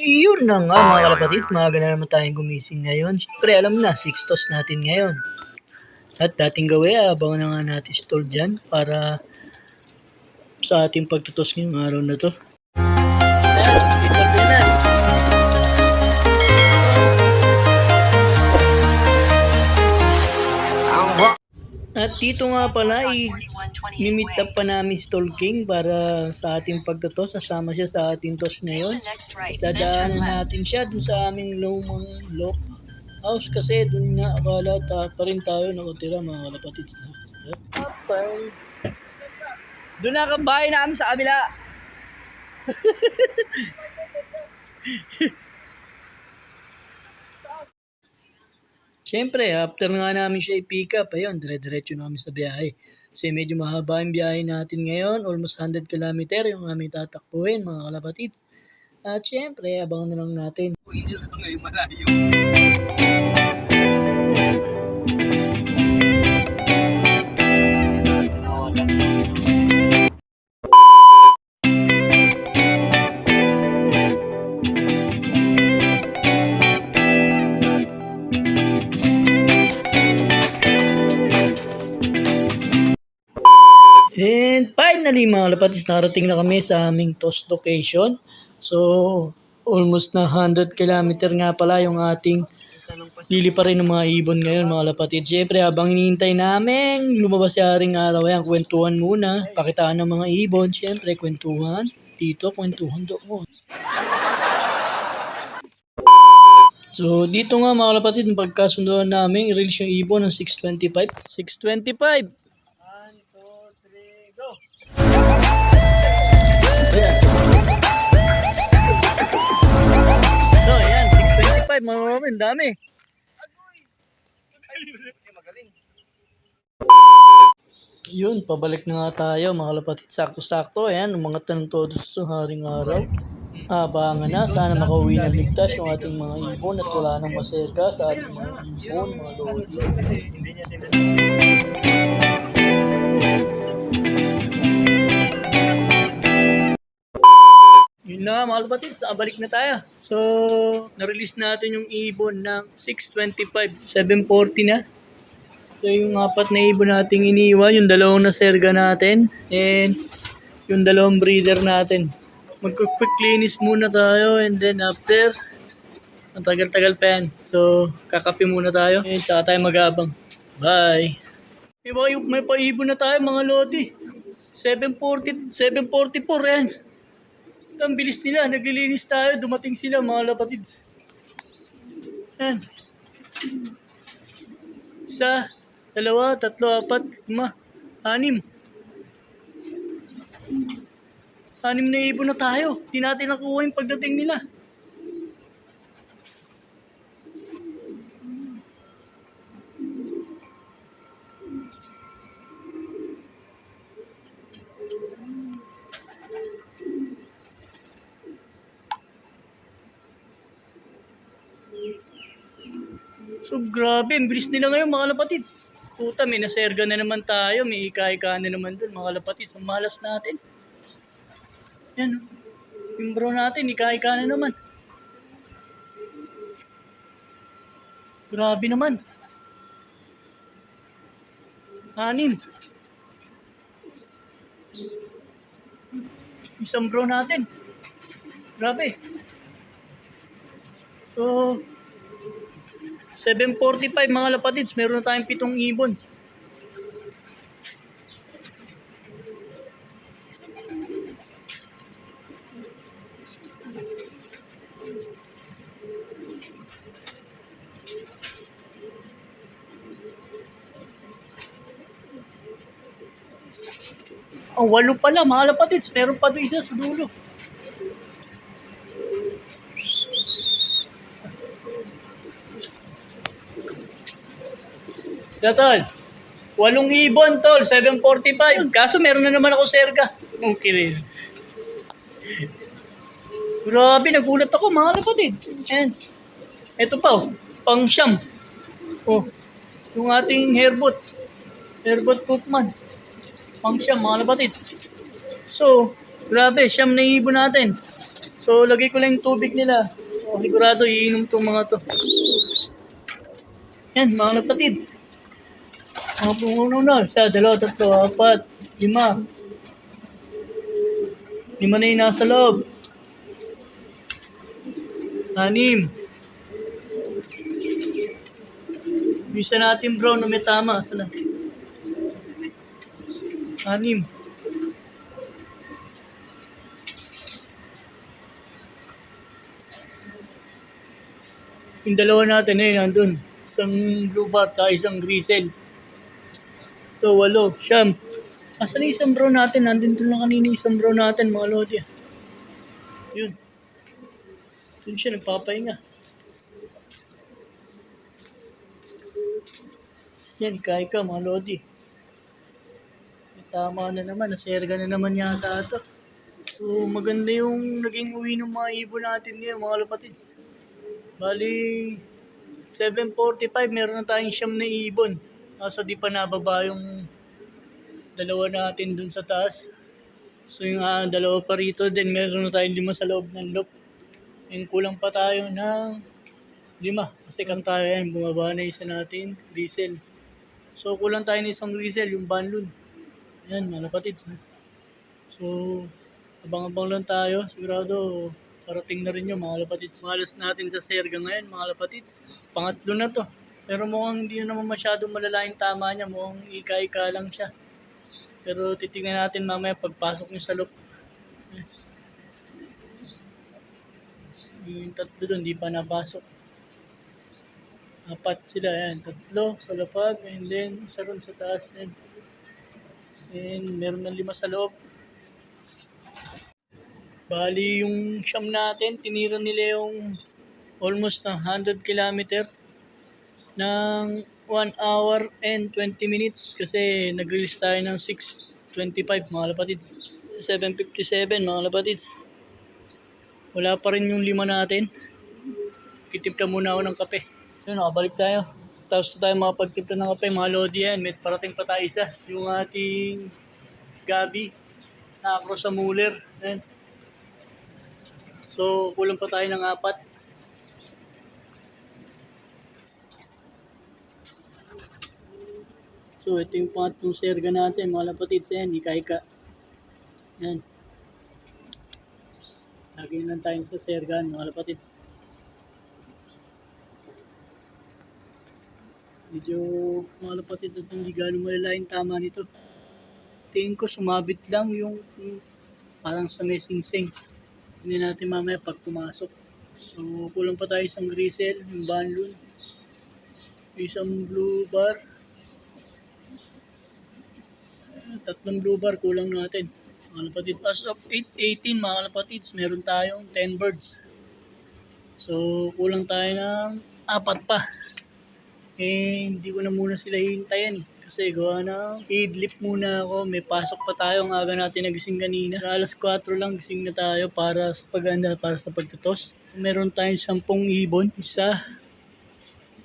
Iyon na nga mga kalapatid, maaga na naman tayong gumising ngayon. Siyempre alam na, 6 tos natin ngayon. At dating gawin, abangan na nga natin stall dyan para sa ating pagtutos ngayong araw na to. At dito nga pala, i-meet up pa namin Stall King para sa ating pagtutos. Sasama siya sa ating tos ngayon. Dadaanan natin siya dun sa aming lumang lock house kasi dun nga akala ta pa rin tayo nakatira mga kalapatids na. Step up and... Doon na ang bahay namin sa kabila. Siyempre, after nga namin siya i-pick up, ayun, dire-diretso na kami sa biyahe. Kasi medyo mahaba yung biyahe natin ngayon, almost 100 km yung aming tatakbuhin, mga kalapatids. At siyempre, abangan na lang natin. And finally mga kalapatids, narating na kami sa aming toast location. So, almost na 100 kilometer nga pala yung ating Lili pa rin ng mga ibon ngayon mga lapatid. Siyempre habang hinihintay namin lumabas si Haring Araw yan, kwentuhan muna, pakitaan ng mga ibon. Siyempre kwentuhan, dito kwentuhan doon. So dito nga mga lapatid, yung pagkasunduan namin, i-release yung ibon ng 625. 625! 625, mga kapatid, dami. Yun, pabalik na nga tayo mga lapatid. Sakto-sakto, ayan, umangat na ng todo sa haring araw. Abangan na, sana makauwi na ligtas yung ating mga ibon at wala nang maserga sa ating mga ibon, mga lodi. Yun na nga mga kapatid, balik na tayo. So, na-release natin yung ibon ng 625, 740 na. So, yung apat na ibon nating iniwan, yung dalawang naserga natin, and yung dalawang breeder natin. Magko-quick cleanse muna tayo, and then after, ang tagal-tagal pa yan. So, kakape muna tayo, and saka tayo mag-abang. Bye! May, may paibon na tayo mga lodi. 740, 744 yan. Ang bilis nila, naglilinis tayo, dumating sila mga lapatids. Yan. Isa, dalawa, tatlo, apat, lima, anim. Anim na ibon na tayo. Di natin nakuha yung pagdating nila. So grabe, ang bilis nila ngayon mga lapatids. Puta, may naserga na naman tayo, may ika-ika na naman dun mga lapatids. Ang malas natin. Yan, oh. yung bro natin, ika-ika na naman. Grabe naman. Anim. Isang bro natin. Grabe. So, 7.45 mga lapatids, meron na tayong pitong ibon. Ang walo pala mga lapatids, meron pa doon isa sa dulo. Yeah, tol. Walong ibon, tol. 745. Kaso meron na naman ako serga. Okay. Grabe, nagulat ako mga kapatid. Ayan. Ito pa, oh. Pang siyam. Oh. Yung ating hairbot. Hairbot Cookman. Pang siyam, mga kapatid. So, grabe, siyam na ibon natin. So, lagay ko lang yung tubig nila. O, sigurado, iinom tong mga to. Yan, mga kapatid. Mga pumuno na. Isa, dalawa, tatlo, apat, lima. Lima na yung nasa loob. Anim. Bisa natin bro na may tama. Sana. Anim. Yung dalawa natin eh, nandun. Isang blue bat, ah, isang grisel. So, walo, siyam. Asan yung isang bro natin? Nandun doon lang kanina isang bro natin, mga lodi. Yun. Doon siya nagpapahinga. Yan, kaya ka, mga lodi. Tama na naman, naserga na naman yata ito. So, maganda yung naging uwi ng mga ibon natin ngayon, mga kapatids. Bali, 7.45, meron na tayong siyam na ibon. Kaso di pa nababa yung dalawa natin dun sa taas. So yung ah, dalawa pa rito, then meron na tayong lima sa loob ng loop. Yung kulang pa tayo ng lima. Kasi kang tayo yan, bumaba na isa natin, diesel. So kulang tayo ng isang diesel, yung banlun. Yan, mga. So, abang-abang lang tayo. Sigurado, parating na rin yung mga lapatids. Malas natin sa serga ngayon, mga lapatids. Pangatlo na to. Pero mukhang hindi naman masyado malala yung tama niya. Mukhang ika-ika lang siya. Pero titingnan natin mamaya pagpasok niya sa loop. Yung tatlo doon, di pa napasok. Apat sila, yan. Tatlo sa lapag, and then isa ron sa taas. And, and meron na lima sa loob. Bali, yung siyam natin, tinira nila yung almost na 100 kilometer ng 1 hour and 20 minutes kasi nag-release tayo ng 6.25 mga lapatids. 7.57 mga lapatids. Wala pa rin yung lima natin. Kitipta muna ako ng kape. Yun, nakabalik tayo. Tapos tayo makapagtipla ng kape, mga lodi yan. May parating pa tayo isa. Yung ating Gabi na across sa Muller. Yan. So, kulang pa tayo ng apat. So, ito yung pangatlong serga natin, mga lapatid sa yan, ika-ika. Yan. Lagi lang tayo sa serga, mga lapatid. Medyo, mga lapatid, at hindi gano'ng malala tama nito. Tingin ko, sumabit lang yung, yung parang sa may sing-sing. Hindi natin mamaya pag pumasok. So, kulang pa tayo isang grisel, yung banlun. Isang blue bar. Ah, Tatlong blue bar kulang natin. Mga kapatid, as of 8.18 mga kapatids, meron tayong 10 birds. So, kulang tayo ng apat pa. Eh, hindi ko na muna sila hihintayin. Kasi gawa na, idlip muna ako. May pasok pa tayo. Ang aga natin nagising kanina. Alas 4 lang gising na tayo para sa paganda, para sa pagtutos. Meron tayong 10 ibon. Isa,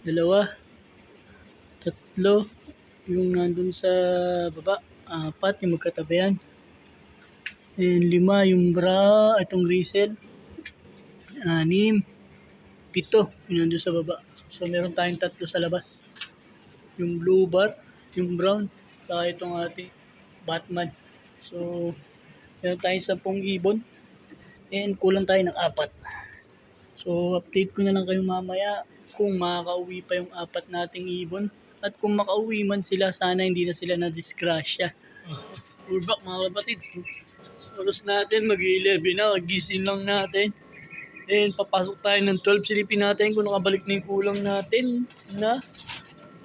dalawa, tatlo, yung nandun sa baba, apat, yung magkatabayan. And lima, yung bra, itong grisel. Anim, pito, yung nandun sa baba. So, meron tayong tatlo sa labas. Yung blue bar, yung brown, saka itong ating Batman. So, meron tayong sampung ibon. And kulang tayo ng apat. So, update ko na lang kayo mamaya kung makakauwi pa yung apat nating ibon. At kung makauwi man sila, sana hindi na sila na-disgrasya. We're back mga kapatids. Oras natin, mag-11 na, gising lang natin. Then, papasok tayo ng 12. Silipin natin kung nakabalik na yung kulang natin na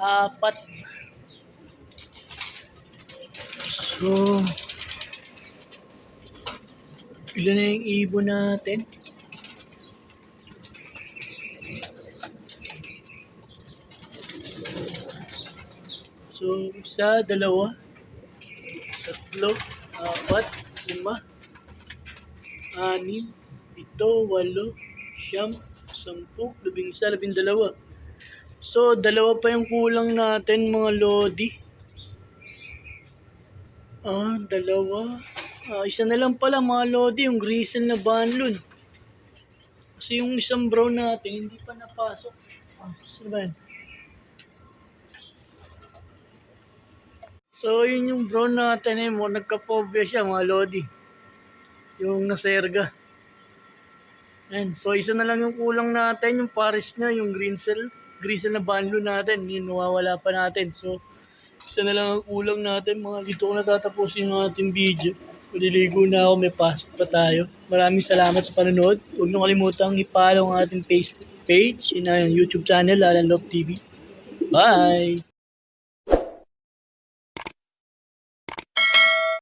apat. So, ilan na yung ibon natin? So, isa, dalawa, tatlo, apat, lima, anim, pito, walo, siyam, sampu, labing isa, labing dalawa. So, dalawa pa yung kulang natin mga lodi. Ah, dalawa. Ah, isa na lang pala mga lodi, yung grisel na banlon. Kasi yung isang brown natin, hindi pa napasok. Ah, sino ba yan? So, yun yung brown natin eh. Mo, nagka-phobia siya, mga lodi. Yung naserga. Ayan. So, isa na lang yung kulang natin. Yung pares niya, yung green cell. Green cell na banlo natin. Yun, nawawala pa natin. So, isa na lang ang kulang natin. Mga dito ko natatapusin yung ating video. Maliligo na ako. May pasok pa tayo. Maraming salamat sa panonood. Huwag niyo kalimutang i-follow ang ating Facebook page. Na yung YouTube channel, Alan Love TV. Bye!